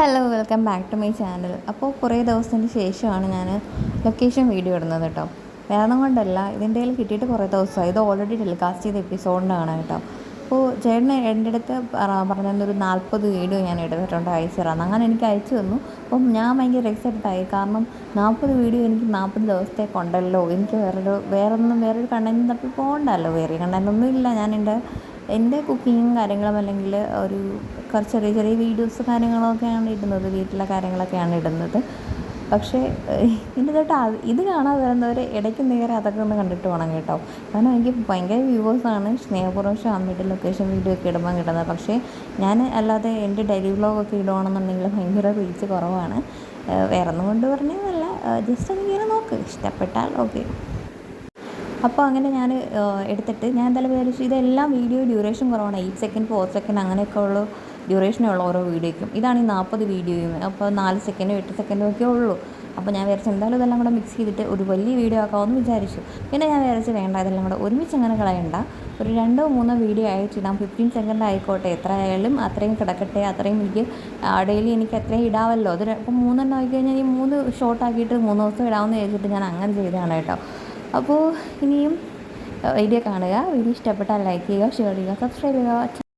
Hello welcome back to my channel. അപ്പോൾ കുറേ ദിവസത്തിന് ശേഷമാണ് ഞാൻ ലൊക്കേഷൻ വീഡിയോ ഇടുന്നത് കേട്ടോ വേറെ കൊണ്ടല്ല ഇതിന്റെ കയ്യിൽ കിട്ടിയിട്ട് കുറേ ദിവസമായി. ഇത് ഓൾറെഡി ടെലികാസ്റ്റ് ചെയ്ത എപ്പിസോഡിനാണ് കേട്ടോ അപ്പോൾ ചേട്ടന് എന്റെ അടുത്ത് പറഞ്ഞൊരു നാൽപ്പത് വീഡിയോ ഞാൻ എടുത്തിട്ടുണ്ട് അയച്ചു തരാമെന്ന് അങ്ങനെ എനിക്ക് അയച്ചു തന്നു. അപ്പം ഞാൻ ഭയങ്കര എക്സൈറ്റഡ് ആയി. കാരണം നാൽപ്പത് വീഡിയോ എനിക്ക് നാൽപ്പത് ദിവസത്തേക്കുണ്ടല്ലോ എനിക്ക് വേറൊരു വേറൊന്നും വേറൊരു കണ്ടന്റും തപ്പി പോകണ്ടല്ലോ വേറെ കണ്ടന്റൊന്നും ഇല്ല ഞാൻ എന്റെ എന്റെ കുക്കിങ്ങും കാര്യങ്ങളും അല്ലെങ്കിൽ ഒരു കുറച്ച് ചെറിയ ചെറിയ വീഡിയോസ് കാര്യങ്ങളൊക്കെയാണ് ഇടുന്നത് വീട്ടിലെ കാര്യങ്ങളൊക്കെയാണ് ഇടുന്നത്. പക്ഷേ ഇതിന്റെ തൊട്ട് ഇത് കാണാതെ വരുന്നവർ ഇടയ്ക്ക് നേരെ അതൊക്കെ ഒന്ന് കണ്ടിട്ട് വേണം കേട്ടോ. കാരണം എനിക്ക് ഭയങ്കര വ്യൂവേഴ്സാണ് സ്നേഹപൂർവം അമ്മയുടെ ലൊക്കേഷൻ വീഡിയോ ഒക്കെ ഇടുമ്പോൾ കിട്ടുന്നത്. പക്ഷേ ഞാൻ അല്ലാതെ എന്റെ ഡെയിലി വ്ളോഗൊക്കെ ഇടുകയാണെന്നുണ്ടെങ്കിൽ ഭയങ്കര റീച്ച് കുറവാണ്. വേറെ ഒന്നും കൊണ്ട് പറഞ്ഞതല്ല ജസ്റ്റ് എനിക്കിങ്ങനെ നോക്ക്. ഇഷ്ടപ്പെട്ടാൽ ഓക്കെ അപ്പോൾ അങ്ങനെ ഞാൻ എടുത്തിട്ട് ഞാൻ എന്തായാലും വിചാരിച്ചു ഇതെല്ലാം വീഡിയോ ഡ്യൂറേഷൻ കുറവാണ്. എയ്റ്റ് സെക്കൻഡ് ഫോർ സെക്കൻഡ് അങ്ങനെയൊക്കെ ഉള്ള. ഡ്യൂറേഷനേ ഉള്ളൂ ഓരോ വീഡിയോയ്ക്കും ഇതാണ് ഈ നാൽപ്പത് വീഡിയോയും അപ്പോൾ നാല് സെക്കൻഡോ എട്ട് സെക്കൻഡോ ഒക്കെ ഉള്ളൂ. അപ്പോൾ ഞാൻ വിചാരിച്ചു എന്തായാലും ഇതെല്ലാം കൂടെ മിക്സ് ചെയ്തിട്ട് ഒരു വലിയ വീഡിയോ ആക്കാമെന്ന് വിചാരിച്ചു. പിന്നെ ഞാൻ വിചാരിച്ചു വേണ്ട ഇതെല്ലാം കൂടെ ഒരുമിച്ച് അങ്ങനെ കളയണ്ട. ഒരു രണ്ടോ മൂന്നോ വീഡിയോ അയച്ചിടാം ഫിഫ്റ്റീൻ സെക്കൻഡ് ആയിക്കോട്ടെ. എത്ര ആയാലും അത്രയും കിടക്കട്ടെ അത്രയും എനിക്ക് ഡെയിലി എനിക്ക് അത്രയും ഇടാമല്ലോ അത് അപ്പോൾ മൂന്നെണ്ണം ആയിക്കഴിഞ്ഞാൽ ഈ മൂന്ന് ഷോർട്ട് ആക്കിയിട്ട് മൂന്ന് ദിവസം ഇടാമെന്ന് വിചാരിച്ചിട്ട് ഞാൻ അങ്ങനെ ചെയ്തതാണ് കേട്ടോ. അപ്പോൾ ഇനിയും വീഡിയോ കാണുക. വീഡിയോ ഇഷ്ടപ്പെട്ടാൽ ലൈക്ക് ചെയ്യുക ഷെയർ ചെയ്യുക സബ്സ്ക്രൈബ് ചെയ്യുക.